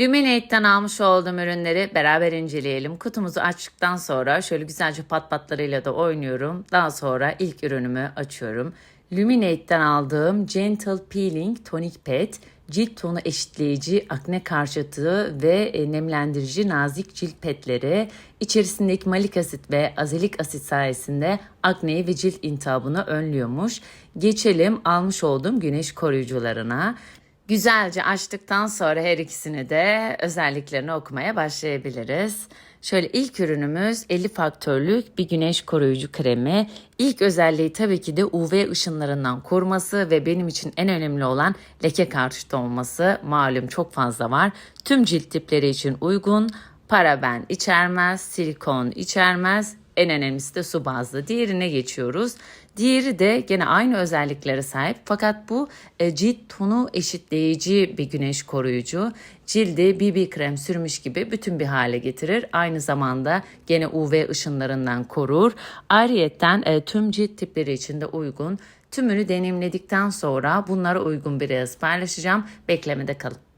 Luminate'den almış olduğum ürünleri beraber inceleyelim. Kutumuzu açtıktan sonra şöyle güzelce pat patlarıyla da oynuyorum. Daha sonra ilk ürünümü açıyorum. Luminate'den aldığım Gentle Peeling Tonic Pad cilt tonu eşitleyici, akne karşıtı ve e, nemlendirici nazik cilt petleri içerisindeki malik asit ve azelik asit sayesinde akneyi ve cilt iltihabını önlüyormuş. Geçelim almış olduğum güneş koruyucularına. Güzelce açtıktan sonra her ikisini de özelliklerini okumaya başlayabiliriz. Şöyle ilk ürünümüz 50 faktörlük bir güneş koruyucu kremi. İlk özelliği tabii ki de UV ışınlarından koruması ve benim için en önemli olan leke karşıtı olması. Malum çok fazla var. Tüm cilt tipleri için uygun. Paraben içermez, silikon içermez, en önemlisi de su bazlı. Diğerine geçiyoruz. Diğeri de gene aynı özelliklere sahip fakat bu e, cilt tonu eşitleyici bir güneş koruyucu. Cildi BB krem sürmüş gibi bütün bir hale getirir. Aynı zamanda gene UV ışınlarından korur. Ayrıyetten e, tüm cilt tipleri için de uygun. Tümünü deneyimledikten sonra bunlara uygun bir yazı paylaşacağım. Beklemede kalın.